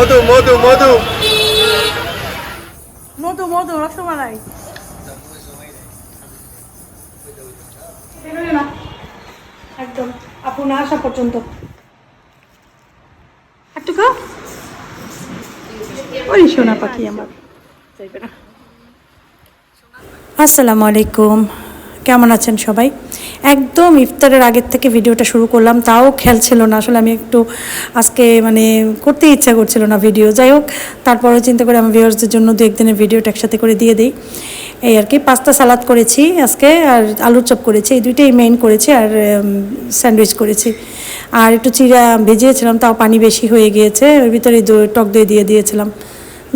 মধু মধু মধু। মধু মধু রসমালাই। না। একদম আপু না আসা পর্যন্ত। একটু খাও ওই সোনা পাখি আমার। আসসালামু আলাইকুম। কেমন আছেন সবাই? একদম ইফতারের আগের থেকে ভিডিওটা শুরু করলাম। তাও খেয়াল ছিল না আসলে আমি একটু আজকে মানে করতে ইচ্ছা করছিল না ভিডিও যাই হোক তারপরে চিন্তা করে আমি ভিউয়ার্সদের জন্য দু একদিনের ভিডিওটা একসাথে করে দিয়ে দিই। এই আর কি পাস্তা সালাদ করেছি আজকে আর আলুর চপ করেছি এই দুইটাই মেইন করেছি আর স্যান্ডউইচ করেছি। আর একটু চিরা ভেজিয়েছিলাম তাও পানি বেশি হয়ে গিয়েছে ওর ভিতরে দই টক দই দিয়ে দিয়েছিলাম।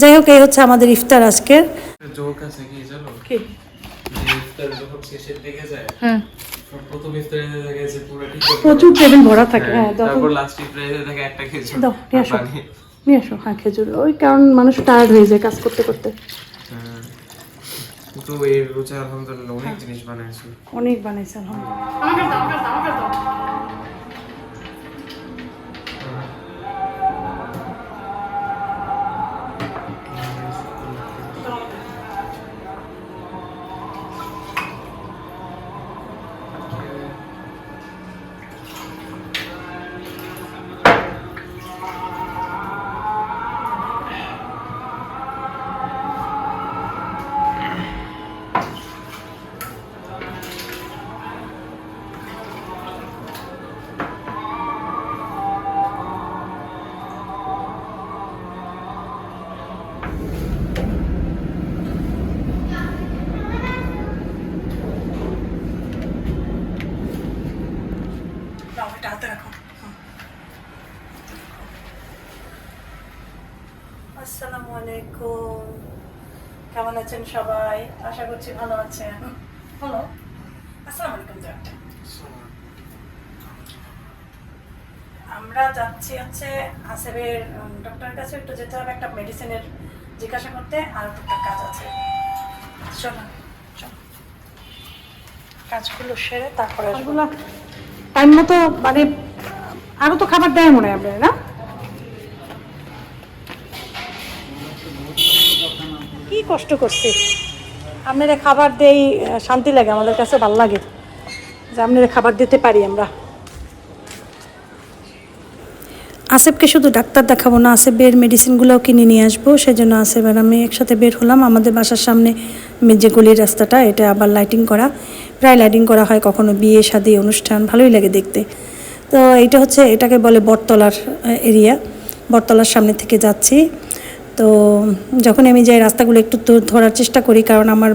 যাই হোক এই হচ্ছে আমাদের ইফতার আজকের। জোক আছে কি জানো? কি? ইফতার যখন শেষের দিকে যায় হ্যাঁ। প্রথম ইফতারে দেখা গেছে পুরো প্রচুর টেবিল ভরা থাকে। হ্যাঁ তখন তারপর লাস্ট ইফতারে থাকে একটা খেজুর দাও নিয়ে আসো। নিয়ে আসো হ্যাঁ খেজুর। ওই কারণ মানুষ টায়ার্ড হয়ে যায় কাজ করতে করতে। হ্যাঁ। এই রোজা আলহামদুলিল্লাহ অনেক জিনিস বানাইছি। অনেক বানাইছে আলহামদুলিল্লাহ। দাও, আছেন সবাই? আশা করছি ভালো আছেন। হলো আসসালামু আলাইকুম জয়টা আমরা যাচ্ছি হচ্ছে আসেবের ডক্টরের কাছে একটু যেতে হবে, একটা মেডিসিনের জিজ্ঞাসা করতে, আর একটা কাজ আছে। চলো কাজগুলো সেরে তারপরে টাইম মতো মানে আরও তো খাবার দেয় মনে হয় আপনার, না? কি কষ্ট করছে? আপনারা খাবার দেই শান্তি লাগে, আমাদের কাছে ভালো লাগে যে আপনারা খাবার দিতে পারি আমরা। আসেফকে শুধু ডাক্তার দেখাবো না, আসেফের মেডিসিনগুলোও কিনে নিয়ে আসব। সেজন্য আসেফ আর আমি একসাথে বের হলাম। আমাদের বাসার সামনে যে গলির রাস্তাটা, এটা আবার লাইটিং করা। প্রায় লাইটিং করা হয় কখনো বিয়ে, শাদী, অনুষ্ঠান, ভালোই লাগে দেখতে। তো এইটা হচ্ছে, এটাকে বলে বটতলার এরিয়া বটতলার সামনে থেকে যাচ্ছি। তো যখন আমি যাই রাস্তাগুলো একটু ধরার চেষ্টা করি, কারণ আমার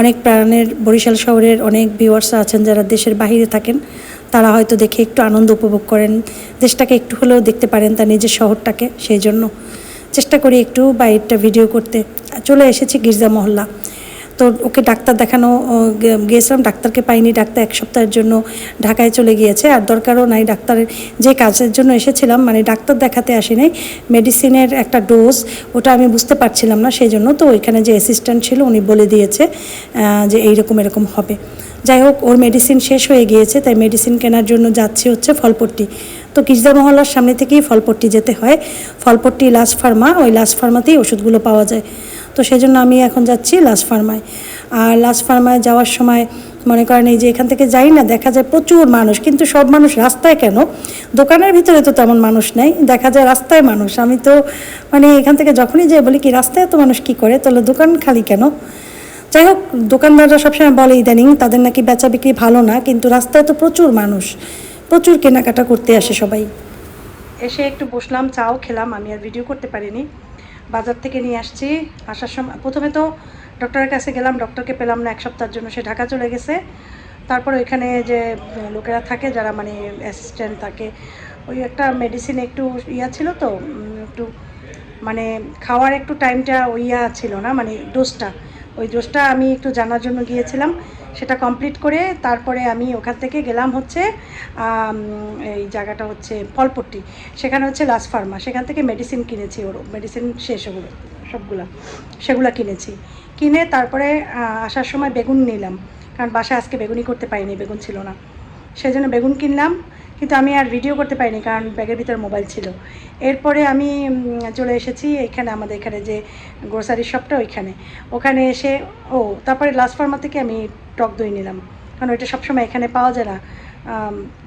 অনেক প্রাণের, বরিশাল শহরের অনেক ভিউয়ার্স আছেন যারা দেশের বাহিরে থাকেন, তারা হয়তো দেখে একটু আনন্দ উপভোগ করেন। দেশটাকে একটু হলেও দেখতে পারেন তার নিজের শহরটাকে, সেই জন্য চেষ্টা করি একটু বাইরটা ভিডিও করতে। চলে এসেছি গির্জা মহল্লা। তো ওকে ডাক্তার দেখানো গিয়েছিলাম, ডাক্তারকে পাইনি, ডাক্তার এক সপ্তাহের জন্য ঢাকায় চলে গিয়েছে। আর দরকারও নাই ডাক্তারের যে কাজের জন্য এসেছিলাম মানে ডাক্তার দেখাতে আসি নাই মেডিসিনের একটা ডোজ, ওটা আমি বুঝতে পারছিলাম না, সেই জন্য তো ওইখানে যে অ্যাসিস্ট্যান্ট ছিল, উনি বলে দিয়েছে যে এইরকম এরকম হবে। যাই হোক, ওর মেডিসিন শেষ হয়ে গিয়েছে, তাই মেডিসিন কেনার জন্য যাচ্ছি হচ্ছে ফলপট্টি। তো কিসদা মহল্লার সামনে থেকেই ফলপট্টি যেতে হয়। ফলপট্টি লাস্ট ফার্মা, ওই লাস্ট ফার্মাতেই ওষুধগুলো পাওয়া যায়। তো সেই জন্য আমি এখন যাচ্ছি লাস্ট ফার্মায়। আর লাস্ট ফার্মায় যাওয়ার সময় মনে করেন এই যে এখান থেকে যাই না, দেখা যায় প্রচুর মানুষ, কিন্তু সব মানুষ রাস্তায় কেন? দোকানের ভিতরে তো তেমন মানুষ নেই, দেখা যায় রাস্তায় মানুষ। আমি তো মানে এখান থেকে যখনই যাই বলি, কি রাস্তায় তো মানুষ কি করে? তাহলে দোকান খালি কেন? যাই হোক, দোকানদাররা সবসময় বলে ইদানিং, তাদের নাকি বেচা বিক্রি ভালো না, কিন্তু রাস্তায় তো প্রচুর মানুষ, প্রচুর কেনাকাটা করতে আসে সবাই। এসে একটু বসলাম, চাও খেলাম, আমি আর ভিডিও করতে পারিনি। বাজার থেকে নিয়ে আসছি। আসার সময় প্রথমে তো ডক্টরের কাছে গেলাম, ডক্টরকে পেলাম না এক সপ্তাহের জন্য, সে ঢাকা চলে গেছে। তারপর ওইখানে যে লোকেরা থাকে, যারা মানে অ্যাসিস্ট্যান্ট থাকে, ওই একটা মেডিসিন একটু ইয়া ছিল তো একটু মানে খাওয়ার একটু টাইমটা ওই ইয়া ছিল না মানে ডোজটা ওই ডোজটা আমি একটু জানার জন্য গিয়েছিলাম। সেটা কমপ্লিট করে তারপরে আমি ওখান থেকে গেলাম হচ্ছে এই জায়গাটা হচ্ছে ফলপট্টি। সেখানে হচ্ছে লাস ফার্মা সেখান থেকে মেডিসিন কিনেছি ওর মেডিসিন শেষ ওগুলো, সবগুলা, সেগুলো কিনেছি। কিনে তারপরে আসার সময় বেগুন নিলাম। কারণ বাসায় আজকে বেগুনই করতে পারিনি, বেগুন ছিল না। সেই জন্য বেগুন কিনলাম, কিন্তু আমি আর ভিডিও করতে পারিনি কারণ ব্যাগের ভিতর মোবাইল ছিল। এরপরে আমি চলে এসেছি এখানে আমাদের এখানে যে গ্রোসারি শপটা ওইখানে। ওখানে এসে, ও, তারপরে লাস্ট ফার্মা থেকে আমি টক দই নিলাম। কারণ ওইটা সবসময় এখানে পাওয়া যায় না।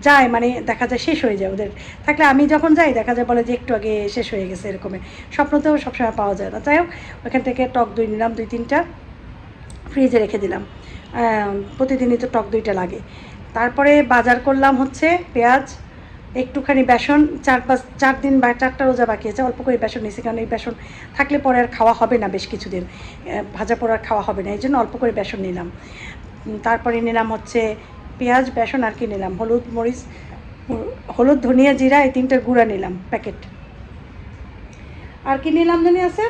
যায় মানে দেখা যায় শেষ হয়ে যায় ওদের। থাকলে আমি যখন যাই, দেখা যায় বলে যে একটু আগে শেষ হয়ে গেছে এরকমের স্বপ্নতেও সবসময় পাওয়া যায় না। যাই হোক, ওখান থেকে টক দই নিলাম, দুই তিনটা। ফ্রিজে রেখে দিলাম। প্রতিদিনই তো টক দইটা লাগে। তারপরে বাজার করলাম হচ্ছে পেঁয়াজ, একটুখানি বেসন, চার পাঁচ, চার দিন বা চারটা রোজা বাকি আছে, অল্প করে বেসন নিয়েছি কারণ এই বেসন থাকলে পরে আর খাওয়া হবে না বেশ কিছুদিন। ভাজা পোড়া খাওয়া হবে না, এই জন্য অল্প করে বেসন নিলাম। তারপরে নিলাম হচ্ছে পেঁয়াজ, বেসন আর কি নিলাম। হলুদ, মরিচ, হলুদ, ধনিয়া, জিরা, এই তিনটার গুঁড়া নিলাম প্যাকেট। আর কি নিলাম জানি আছে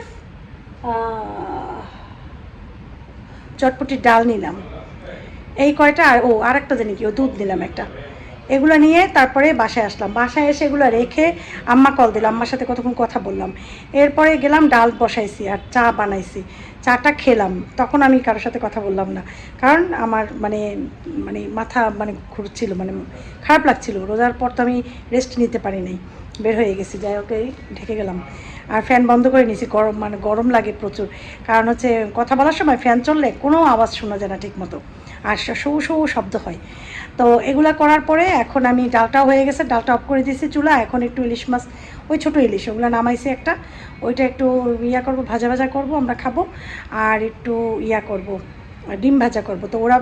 চটপটির ডাল নিলাম। এই কয়টা? ও আর একটা জানি কি, ও দুধ নিলাম একটা। এগুলো নিয়ে তারপরে বাসায় আসলাম। বাসায় এসে এগুলো রেখে আম্মা কল দিলাম আম্মার সাথে কতক্ষণ কথা বললাম। এরপরে গেলাম, ডাল বসাইছি আর চা বানাইছি। চাটা খেলাম। তখন আমি কারোর সাথে কথা বললাম না। কারণ আমার মানে মানে মাথা মানে ঘুরছিল মানে খারাপ লাগছিল। রোজার পর তো আমি রেস্ট নিতে পারি নাই। বের হয়ে গেছি। যাই এই ঢেকে গেলাম। আর ফ্যান বন্ধ করে নিয়েছি। গরম মানে গরম লাগে প্রচুর। কারণ হচ্ছে কথা বলার সময় ফ্যান চললে কোনো আওয়াজ শোনা যায় না ঠিক মতো আর সৌ সৌ শব্দ হয়। তো এগুলা করার পরে এখন আমি ডালটাও হয়ে গেছে, ডালটা অফ করে দিয়েছি চুলা, এখন একটু ইলিশ মাছ, ওই ছোটো ইলিশ, ওগুলো নামাইছি একটা, ওইটা একটু ইয়া করব, ভাজা ভাজা করব, আমরা খাব, আর একটু ইয়া করব, ডিম ভাজা করব, তো ওরা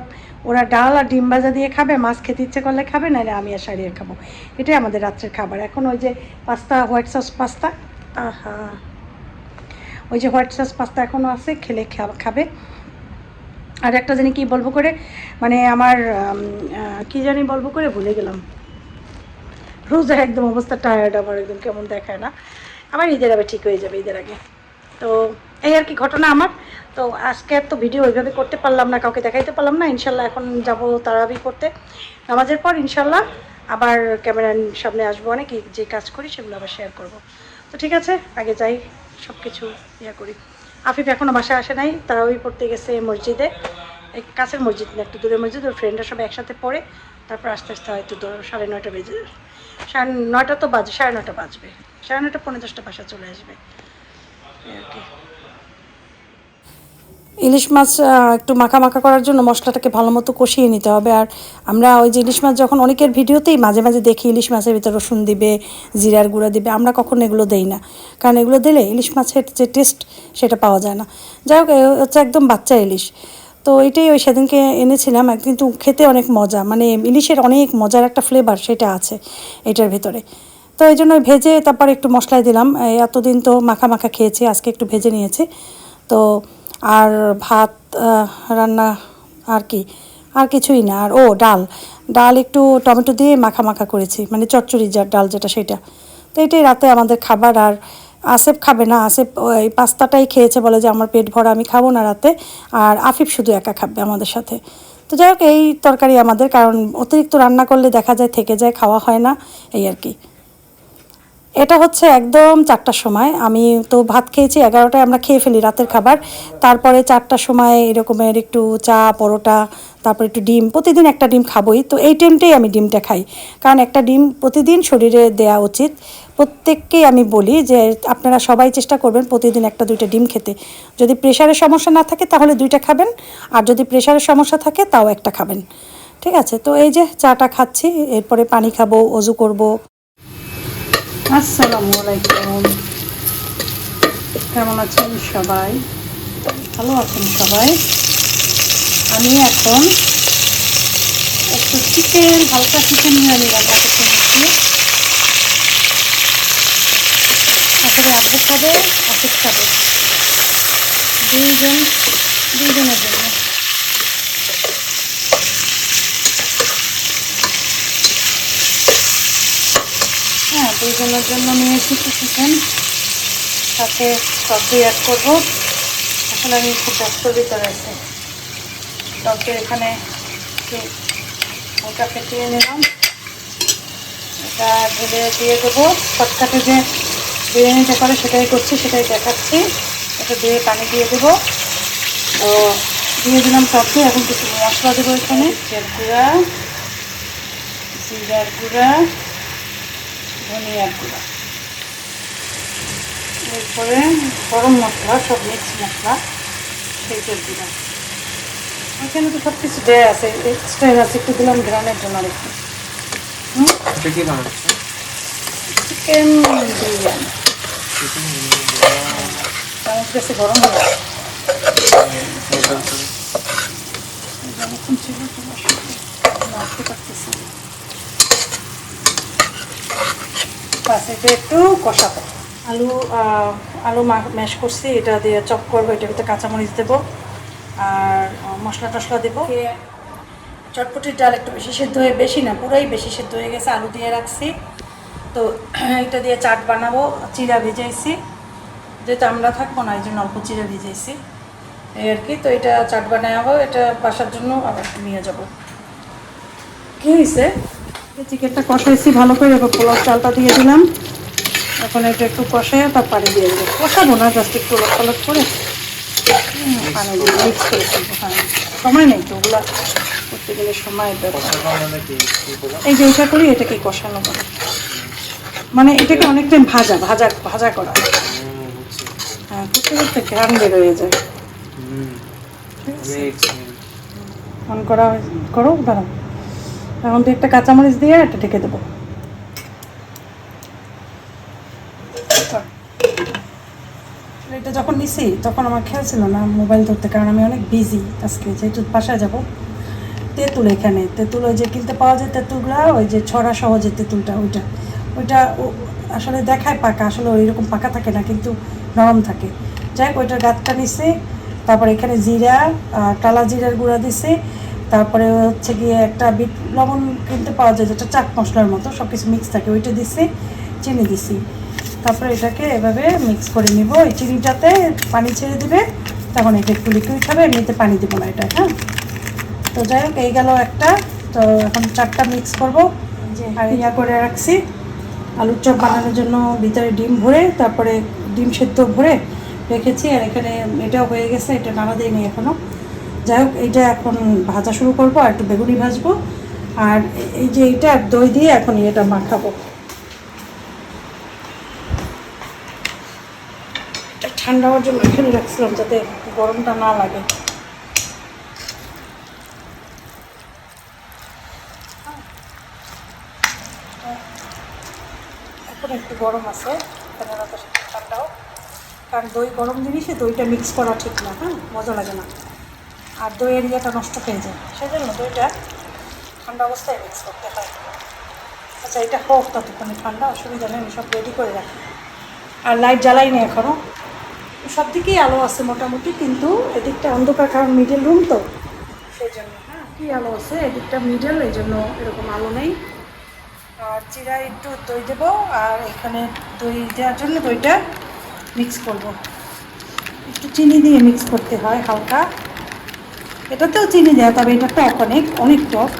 ওরা ডাল আর ডিম ভাজা দিয়ে খাবে, মাছ খেতে ইচ্ছে করলে খাবে, নাহলে আমি আর সারিয়ে খাব। এটাই আমাদের রাত্রের খাবার। এখন ওই যে পাস্তা, হোয়াইট সস পাস্তা, আহা, ওই যে হোয়াইট সস পাস্তা এখনও আছে, খেলে খাবে। আর একটা জানি কি বলব করে মানে আমার কি জানি বলব করে ভুলে গেলাম। রোজা একদম অবস্থা টায়ার্ড আমার একদম কেমন দেখায় না। আবার ঈদের আবার ঠিক হয়ে যাবে ঈদের আগে। তো এই আর কি ঘটনা আমার। তো আজকে তো ভিডিও ওইভাবে করতে পারলাম না, কাউকে দেখাইতে পারলাম না। ইনশাল্লাহ এখন যাব তারাবি করতে। নামাজের পর ইনশাল্লাহ আবার ক্যামেরার সামনে আসব অনেক, যে কাজ করি সেগুলো আবার শেয়ার করব। তো ঠিক আছে, আগে যাই সব কিছু ইয়া করি। আফিফ এখনও বাসায় আসে নাই তারা ওই পড়তে গেছে মসজিদে। কাছের মসজিদ না, একটু দূরের মসজিদ, ওর ফ্রেন্ডরা সব একসাথে পড়ে, তারপর আস্তে আস্তে হয়তো সাড়ে নয়টা বেজে সাড়ে নয়টা তো বাজে, সাড়ে নয়টা বাজবে। সাড়ে নয়টা পনেরো দশটা বাসা চলে আসবে। ওকে ইলিশ মাছ একটু মাখা মাখা করার জন্য মশলাটাকে ভালো মতো কষিয়ে নিতে হবে। আর আমরা ওই যে ইলিশ মাছ যখন অনেকের ভিডিওতেই মাঝে মাঝে দেখি, ইলিশ মাছের ভিতরে রসুন দিবে, জিরার গুঁড়া দিবে, আমরা কখনো এগুলো দেই না। কারণ এগুলো দিলে ইলিশ মাছের যে টেস্ট সেটা পাওয়া যায় না। যাই হোক হচ্ছে একদম বাচ্চা ইলিশ। তো এটাই ওই সেদিনকে এনেছিলাম কিন্তু খেতে অনেক মজা। মানে ইলিশের অনেক মজার একটা ফ্লেভার সেটা আছে এটার ভেতরে। তো এই জন্য ভেজে তারপর একটু মশলায় দিলাম। এতদিন তো মাখা মাখা খেয়েছি, আজকে একটু ভেজে নিয়েছি। তো আর ভাত রান্না আর কি? আর কিছুই না। আর ও, ডাল। ডাল একটু টমেটো দিয়ে মাখা মাখা করেছি মানে চচ্চড়ি যা ডাল যেটা সেটা। তো এটাই রাতে আমাদের খাবার। আর আসেফ খাবে না। আসেফ ওই পাস্তাটাই খেয়েছে, বলে যে আমার পেট ভরা, আমি খাব না রাতে। আর আফিফ শুধু একা খাবে আমাদের সাথে। তো যাই হোক, এই তরকারি আমাদের, কারণ অতিরিক্ত রান্না করলে দেখা যায়, থেকে যায়, খাওয়া হয় না, এই আর কি। এটা হচ্ছে একদম চারটার সময়। আমি তো ভাত খেয়েছি, এগারোটায় আমরা খেয়ে ফেলি রাতের খাবার। তারপরে চারটার সময় এরকমের একটু চা, পরোটা, তারপর একটু ডিম। প্রতিদিন একটা ডিম খাবোই। তো এই টাইমটাই আমি ডিমটা খাই। কারণ একটা ডিম প্রতিদিন শরীরে দেওয়া উচিত। প্রত্যেককেই আমি বলি যে, আপনারা সবাই চেষ্টা করবেন প্রতিদিন একটা, দুইটা ডিম খেতে। যদি প্রেশারের সমস্যা না থাকে, তাহলে দুইটা খাবেন। আর যদি প্রেশারের সমস্যা থাকে, তাও একটা খাবেন। ঠিক আছে? তো এই যে, চাটা খাচ্ছি, এরপরে পানি খাব, অজু করব। আসসালামু আলাইকুম। কেমন আছেন সবাই? ভালো আছেন সবাই? আমি এখন একটু চিকেন, হালকা চিকেন নিয়ে নিলাম অফিসে মিশিয়ে তারপরে আব্বু খাবে অফিস খাবে। দুইজন, দুইজনের জন্য। দুজনের জন্য নিয়ে এসেছি চিকেন সাথে সবজি অ্যাড করব। আসলে আমি খুব ব্যস্ত ভিতরে আছি টকের এখানে হালকা ফেটিয়ে নিলাম। এটা ঢেলে দিয়ে দেবো। শর্টকাটে যে বিরিয়ানিটা করে সেটাই করছি, সেটাই দেখাচ্ছি। এটা দিয়ে পানি দিয়ে দেবো। তো দিয়ে দিলাম সবজি এখন কিছু মশলা দেবো এখানে। জিরার গুঁড়া জিরার গুঁড়া। ধনিয়ার গুঁড়া। এরপরে গরম মশলা সব মিক্স মশলা সেইটার দিলাম এখানে তো সব কিছু দেয়া আছে এক্সট্রা আছে একটু দিলাম গ্রানের জন্য আর একটু চিকেন বিরিয়ানি। চামচ গেছে গরম হয়ে গেছে। ছিল নাড়তে পারতেছি। এটা একটু কষাবো। আলু আলু ম্যাশ করছি, এটা দিয়ে চপ করব, এটার ভিতরে কাঁচামরিচ দেবো, আর মশলা টশলা দেবো। চটপটির ডাল একটু বেশি সেদ্ধ হয়ে, বেশি না, পুরাই বেশি সেদ্ধ হয়ে গেছে, আলু দিয়ে রাখছি। তো, এটা দিয়ে চাট বানাবো, চিরা ভিজাইছি। যেহেতু আমরা থাকব না এই জন্য অল্প চিরা ভিজাইছি। এই আর কি, তো এটা চাট বানাবো, এটা বাসার জন্য আবার নিয়ে যাব। কি হয়েছে চিকেনটা কষাইছি ভালো করে এবার পোলাও চালটা দিয়ে দিলাম। এখন এটা একটু কষাই তার পানি দিয়ে দেবো। কষাবো না জাস্ট একটু লট লট করে। পানি দিয়ে মিক্স করে ফেলব হ্যাঁ। সময় নেই তো ওগুলা করতে গেলে সময় এই যে এটা করি এটাকে কষানো বলে মানে এটাকে অনেক টাইম ভাজা ভাজা ভাজা করা। হ্যাঁ করতে করতে ঘ্রাণ বেরোয় যায়। অন করা। করো দাঁড়াও। এখন তো একটা কাঁচামরিচ দিয়ে একটা ঢেকে দেবো। এটা যখন নিছি, তখন আমার খেয়াল ছিল না মোবাইল ধরতে, কারণ আমি অনেক বিজি আজকে। যেহেতু বাসায় যাব, তেঁতুল এখানে। তেঁতুল ওই যে কিনতে পাওয়া যায় তেঁতুলগুলা, ওই যে ছড়া সহ যে তেঁতুলটা, ওইটা। ওইটা আসলে দেখায় পাকা, আসলে ওই রকম পাকা থাকে না, কিন্তু নরম থাকে। যাই হোক, ওইটার গাছটা নিছি, তারপরে এখানে জিরা টালা জিরার গুঁড়া দিছি। তারপরে হচ্ছে গিয়ে একটা বিট লবণ কিনতে পাওয়া যায় যেটা চাট মশলার মতো সব কিছু মিক্স থাকে। ওইটা দিছি চিনি দিছি। তারপরে এটাকে এভাবে মিক্স করে নিব। এই চিনিটাতে পানি ছেড়ে দিবে তখন এটা একটু লিকুইড হবে এমনিতে পানি দেবো না এটা হ্যাঁ? তো যাই হোক এই গেল একটা। তো এখন চারটা মিক্স করব। আর ইয়া করে রাখছি। আলুর চপ বানানোর জন্য ভিতরে ডিম ভরে তারপরে ডিম সেদ্ধ ভরে রেখেছি। আর এখানে এটাও হয়ে গেছে এটা নাড়া দিইনি এখনও যাই হোক, এইটা এখন ভাজা শুরু করব আর একটু বেগুনি ভাজবো। আর এই যে এইটা দই দিয়ে এখন এটা মাখাবো। এটা ঠান্ডা হওয়ার জন্য এখানে রাখছিলাম যাতে গরমটা না লাগে। এখন একটু গরম আছে ঠান্ডাও কারণ দই গরম জিনিসে দইটা মিক্স করা ঠিক না হ্যাঁ? মজা লাগে না। আর দইয়ের ইয়েটা নষ্ট হয়ে যায়। সেজন্য দইটা ঠান্ডা অবস্থায় মিক্স করতে হয়। আচ্ছা এটা হোক ততক্ষণে ঠান্ডা, অসুবিধা নেই, আমি সব রেডি করে রাখি। আর লাইট জ্বালাই জ্বালাইনি এখনও সব দিকেই আলো আছে মোটামুটি, কিন্তু এদিকটা অন্ধকার, কারণ মিডল রুম তো। সেই জন্য হ্যাঁ কী আলো আছে? এদিকটা মিডল এই জন্য এরকম আলো নেই। আর চিরা একটু দই দেবো, আর এখানে দই দেওয়ার জন্য দইটা মিক্স করব। একটু চিনি দিয়ে মিক্স করতে হয়, হালকা। এটাতেও চিনি যায় তবে এটা টক অনেক অনেক টক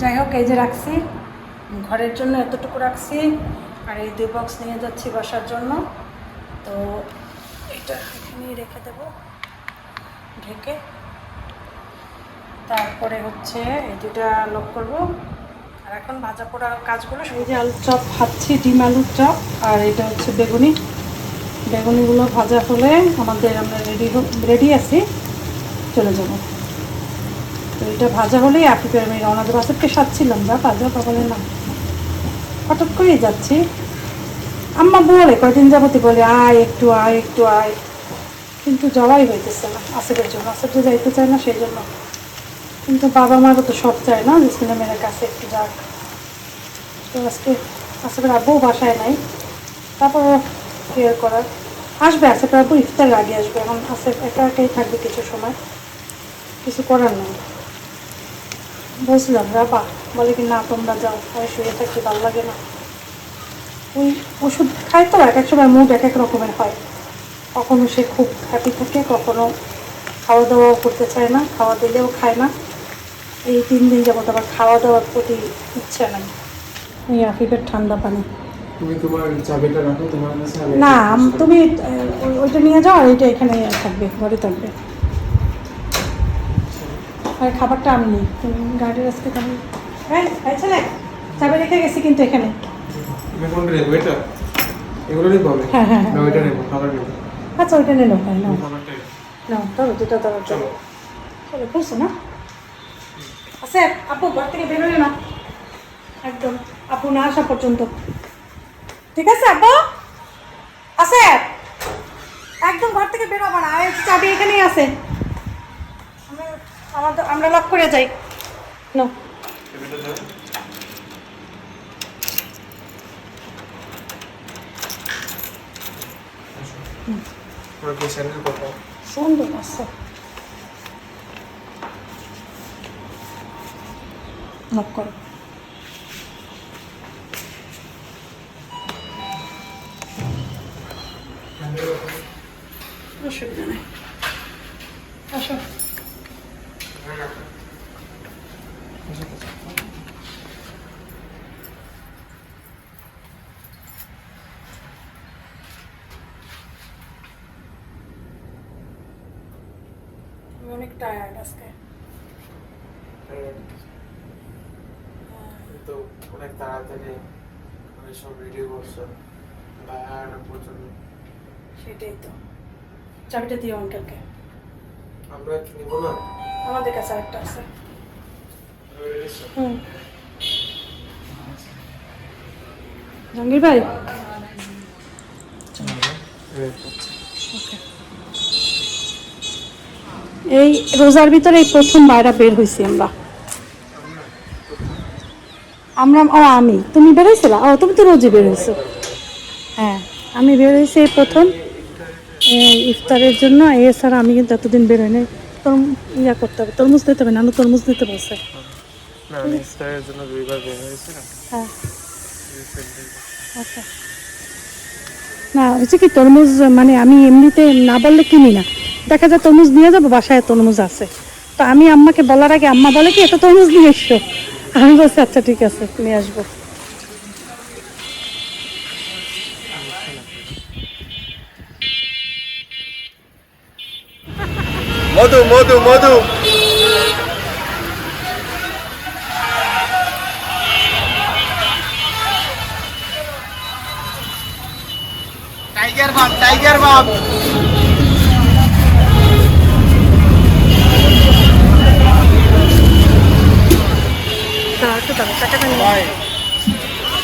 যাই হোক, এই যে রাখছি। ঘরের জন্য এতটুকু রাখছি। আর এই দুই বক্স নিয়ে যাচ্ছি বসার জন্য। তো এটা এখানেই রেখে দেবো। ঢেকে। তারপরে হচ্ছে এই দুটা লক করব। আর এখন ভাজা পোড়া কাজগুলো এই যে আলুর চপ ভাজছি ডিম আলুর চপ। আর এটা হচ্ছে বেগুনি। বেগুনিগুলো ভাজা হলে আমাদের আমরা রেডি রেডি আছি। চলে যাব। তো এটা ভাজা হলেই আপিপের আমি রওনা দেবো। আসলে সাজছিলাম, যা ভাজা তখন না। হঠাৎ করেই যাচ্ছি। আম্মা বলে, কয়দিন যাবতই বলে, আয় একটু আয় একটু, আয়। কিন্তু যাওয়াই হইতেছে না আসেফের জন্য। আসেফ যে যাইতে চায় না, সেই জন্য। কিন্তু বাবা মারও তো সব চায় না, যে ছেলে মেয়ের কাছে একটু যাক। তো আজকে আসলে আব্বু বাসায় নাই। তারপর কেয়ার করার? আসবে আসে আব্বু ইফতার আগে আসবে। এখন আসে একা একাই থাকবে কিছু সময়। কিছু করার নেই। বলছিলাম রাবা বলে কি না তোমরা যাও আমি শুয়ে থাকতে ভালো লাগে না। ওই ওষুধ খায় তো এক এক সময় মুড এক এক রকমের হয়। কখনো সে খুব হ্যাপি থাকে কখনো খাওয়া দাওয়াও করতে চায় না খাওয়া দিলেও খায় না। এই তিন দিন যাবত আবার খাওয়া দাওয়ার প্রতি ইচ্ছে নাই। ওই আফিফের ঠান্ডা পানি। তুমি তোমার চাবিটা রাখো তোমার কাছে না তুমি ওই- ওইটা নিয়ে যাও আর এইটা এখানে থাকবে ঘরে থাকবে। আর খাবারটা আমি নিই। তুমি গাড়ির আসতে খাবি হ্যাঁ ছেলে রেখে গেছি কিন্তু এখানে। তুমি কোনটা নেব? এটা? এগুলো নেব আমি? হ্যাঁ, হ্যাঁ, হ্যাঁ। না ওইটা নেব খাবার নেব। আচ্ছা ওইটা নিলো হ্যাঁ নাও। নাও। ধরো চলো। চলো খুলছো না? আচ্ছা আপু ঘর থেকে বেরোয় না। একদম আপু না আসা পর্যন্ত। ঠিক আছে আপু? আছে একদম ঘর থেকে বেরোবো না। চাবি এখানেই আছে। আমাদের আমরা লক করে যাই। নো সুন্দর আছে। লক করো। অসুবিধা নেই। আসো। অনেক টায়ার্ড আজকে তো অনেক তাড়াতাড়ি মানে সব রেডি করছ টায়ার্ড প্রচণ্ড সেটাই তো চাবিটা দিও অঙ্কেলকে আমরা কি নিবো না আমাদের কাছে একটা আছে। Ready, হুম। জাহাঙ্গীর ভাই? এই রোজার ভিতরে এই প্রথম বাইরা বের হয়েছি আমরা। আমরা ও আমি। তুমি বের হয়েছিল ও তুমি তো রোজই বের হয়েছো হ্যাঁ আমি বের হয়েছি এই প্রথম। এই ইফতারের জন্য। এছাড়া আমি কিন্তু এতদিন বের হইনি ইয়া করতে হবে তরমুজ দিতে হবে নানু তরমুজ দিতে বলছে। না আমি ইফতারের জন্য দুইবার বের হয়েছি না। হ্যাঁ। আচ্ছা। না হচ্ছে কি তরমুজ মানে আমি এমনিতে না বললে কিনি না। দেখা যায় তরমুজ নিয়ে যাব বাসায় তরমুজ আছে। তো আমি আম্মাকে বলার আগে আম্মা বলে কি এটা তরমুজ নিয়ে এসছো আমি বলছি আচ্ছা ঠিক আছে নিয়ে আসব। মধু মধু মধু। টাইগার বাপ টাইগার বাপ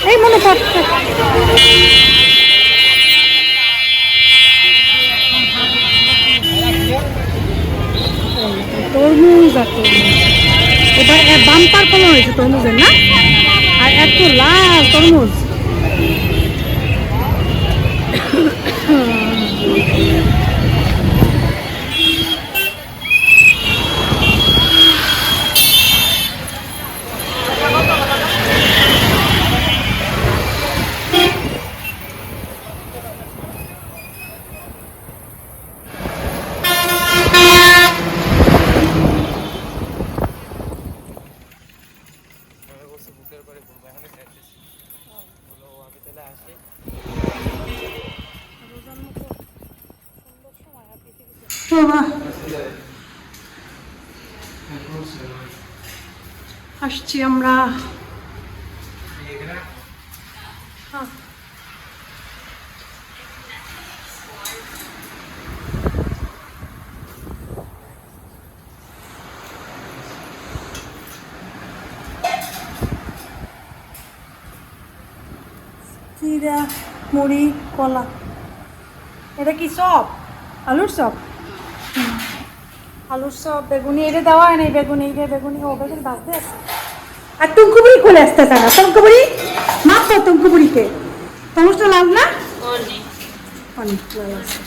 এই মনে পড় তরমুজ আর তরমুজ এবার বাম্পার কমন হয়েছে তরমুজের না? আর এত লাল তরমুজ। আসছি আমরা। চিরা মুড়ি কলা এটা কি চপ আলুর হুম। আলুর সব বেগুনি এটা দেওয়া হয় নাই বেগুনি রে বেগুনি ও বেগুনি ভাজতে আছে। আর টুঙ্কুবুড়ি খুলে আসতেছে না? টুঙ্কুবুড়ি মাত্র টুঙ্কুবুড়িকে তমসটা লাল না? অনেক। লাল আছে।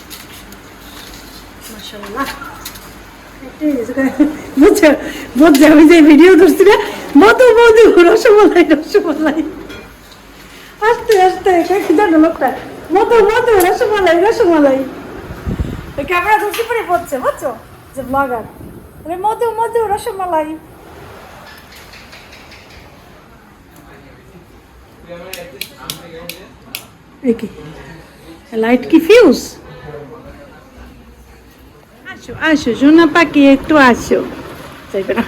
বুঝছ? বুঝছ? আমি যে ভিডিও করছি না মধু মধু রসমালাই রসমালাই। আস্তে আস্তে জানো লোকটা? মধু মধু রসমালাই রসমালাই। ক্যামেরা ধরতে পরে পড়ছে বুঝছ? যে ব্লগার আরে মধু মধু রসমালাই। লাইট কি ফিউজ আসো আসো সোনা পাখি একটু আসো। চাইবে না।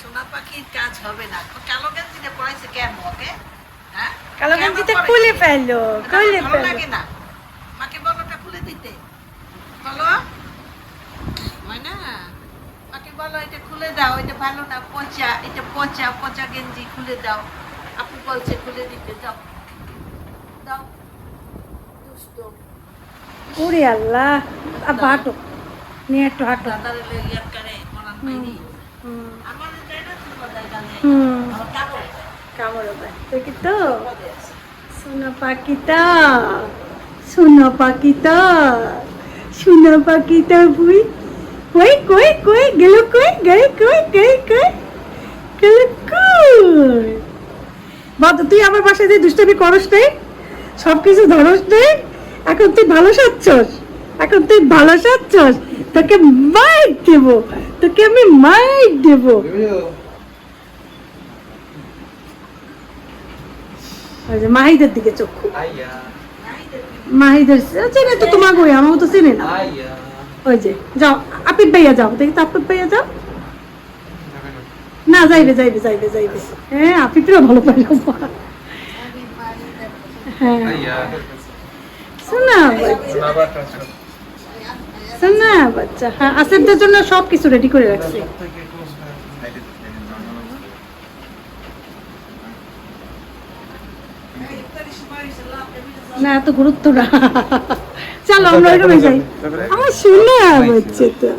সোনা পাখির কাজ হবে না। কালো গেঞ্জিটা পড়াইছে কেন ওকে? হ্যাঁ? কালো পরাইছে? খুলে ফেলল খুলে ফেলল না মাকে বলো ওটা খুলে দিতে বলো হয় না মাকে বলো এটা খুলে দাও এটা ভালো না পচা এটা পচা পচা গেঞ্জি খুলে দাও। আপু বলছে খুলে দিতে দাও। দাও। দুষ্ট। ওরে আল্লাহ নিয়ে একটু হাঁটো। দাদারে করে পাইনি আমার তো হুম। আমার কাপড় কামড় তো। কি তো সোনা সোনা সোনা পাখিটা বুই কই কই কই গেল কই গই কই কই কই গেল কই বাদ তুই আমার বাসায় যে দুষ্টামি করস নেই সব কিছু ধরস নেই এখন তুই ভালো সাজছস এখন তুই ভালো সাজছস তোকে মাইক দেব তোকে আমি মাইক দেবো। মাহিদের দিকে চক্ষু মাহিদের চেনে তো তোমাকে আমাকে তো চেনে না। ওই যে, যাও, আপিত ভাইয়া যাও, দেখি তো আপিত ভাইয়া যাও। না, যাইবে যাইবে যাইবে যাইবে। হ্যাঁ আপিতরা ভালো পাই হ্যাঁ। শোনা বাচ্চা। শোনা বাচ্চা। হ্যাঁ আসেফদের জন্য সব কিছু রেডি করে রাখছি। না, এত গুরুত্ব না। চলো আমরা ওই রুমে যাই। আমার শোনা বাচ্চা তো।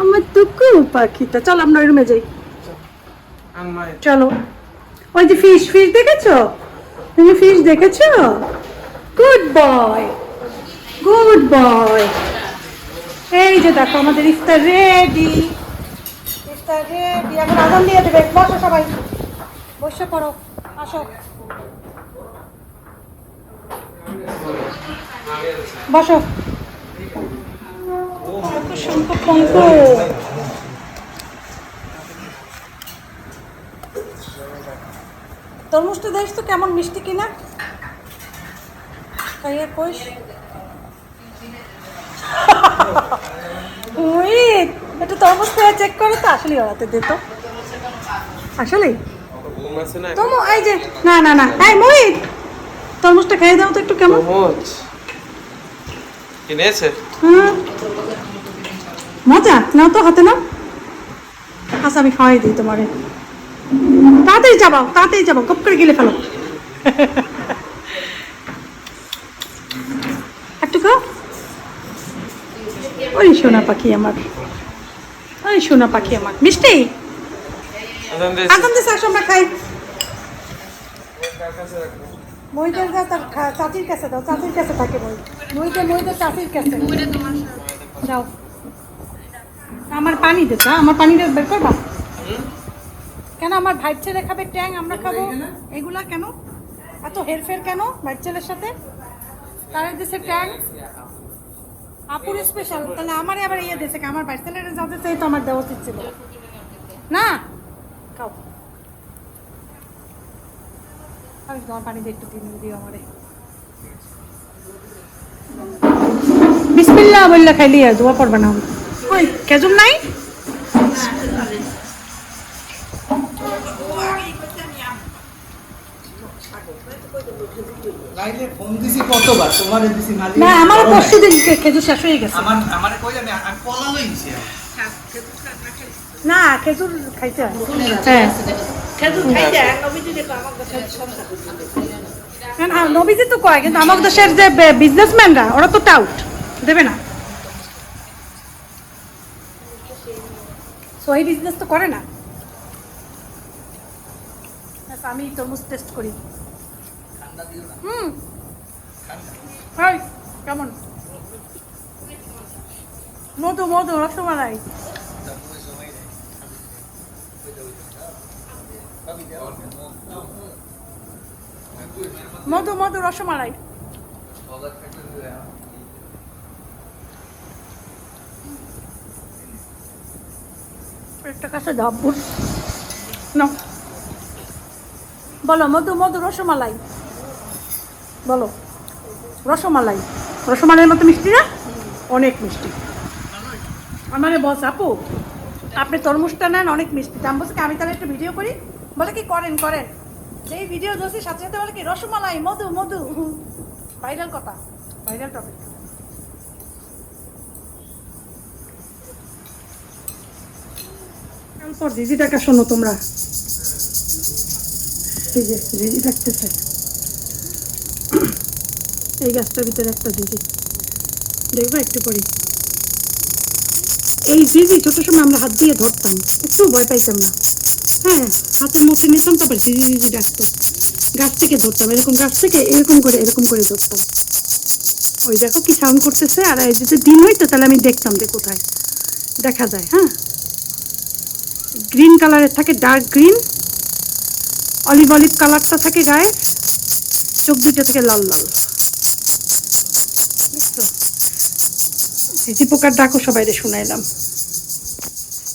আমার টুকু পাখিটা। চলো আমরা ওই রুমে যাই চলো। ওই যে ফিশ ফিশ দেখেছ? তুমি ফিশ দেখেছ? গুড বয় গুড বয় এই যে দেখো আমাদের ইফতার রেডি ইফতার রেডি এখন আজান দিয়ে দেবে। বসো সবাই। বসে পড়ো। আসো। বসো। সংখ্যক পঙ্ক তরমুজটা দেখ তো কেমন মিষ্টি কিনা? খাইয়ে কইস। ওই একটু তরমুজ খেয়ে চেক করো তো আসলেই ওরাতে দে তো আসলেই? তমু এই যে না না না এই মোহিত তরমুজটা খাইয়ে দাও তো একটু কেমন? কিনেছে? মজা? নাও তো হাতে নাও। আচ্ছা আমি খাওয়াই দিই তোমারে। তাড়াতাড়ি যাবাও তাড়াতাড়ি যাব। গপ করে গিলে ফেলো। একটু খাও। ওই সোনা পাখি আমার। ওই সোনা পাখি আমার। মিষ্টি? আসো আমরা খাই। কাছে মহিদের তার চাচির কাছে দাও, চাচির কাছে থাকে বই মহিদের মহিদের চাচির কাছে। যাও। আমার পানি দে চা আমার পানি দে, বের করবা? কেন আমার ভাইয়ের ছেলে খাবে ট্যাং, আমরা খাব? এগুলা কেন? এত হেরফের কেন ভাইয়ের ছেলের সাথে? তারা দিছে ট্যাং। আপুর স্পেশাল তাহলে আমারই আবার ইয়ে দিয়েছে আমার ভাইয়ের ছেলের যাতে চাই তো আমার দেওয়া উচিত ছিল। না? খাও। আমি তোমার পানি দিয়ে একটু দিন দিও আমারে। বিসমিল্লাহ বললে খাইলি আর দোয়া পড়বে না। ওই খেজুর নাই? লাইলে ফোন দিছি কতবার? তোমার দিছি মালিক না আমারও পরশু দিন খেজুর শেষ হয়ে গেছে। আমার আমারে কই আমি আমি কলা লইছি। না খেজুর খাইতে হয়। নবীজি তো কয় কিন্তু আমার দেশের যে বিজনেসম্যানরা ওরা তো টাউট দেবে না। সো এই বিজনেস তো করে না। আচ্ছা, আমি তরমুজ টেস্ট করি। হুম। হাই কেমন? মধু মধু রসমালাই। মধু মধু, রসমালাই। বলো। মধু মধু, রসমালাই। বলো। রসমালাই। রসমালাইয়ের মতো মিষ্টি না? অনেক মিষ্টি। আমার বস আপু, আপনি তরমুজটা নেন, অনেক মিষ্টি। দাম বলছে আমি তাহলে একটা ভিডিও করি? বলে কি করেন করেন। সেই ভিডিও দোষে সাথে সাথে বলে কি, রসমালাই, মধু মধু। ভাইরাল কথা ভাইরাল টপিক এই গাছটার ভিতরে একটা একটু এই দিদি ছোট সময় আমরা হাত দিয়ে ধরতাম, একটু ভয় পাইতাম না। হ্যাঁ হাতের মধ্যে নিতাম, তারপর দিদি দিদি ডাকতো গাছ থেকে ধরতাম, এরকম গাছ থেকে এরকম করে এরকম করে ধরতাম। ওই দেখো কি সাউন্ড করতেছে, আর যদি দিন হইতো, তাহলে আমি দেখতাম যে কোথায়। দেখা যায় হ্যাঁ? গ্রিন কালারের থাকে ডার্ক গ্রিন অলিভ অলিভ কালারটা থাকে গায়ে চোখ দুটো থেকে লাল লাল। ঝিঝি পোকার ডাকও সবাই শুনাইলাম।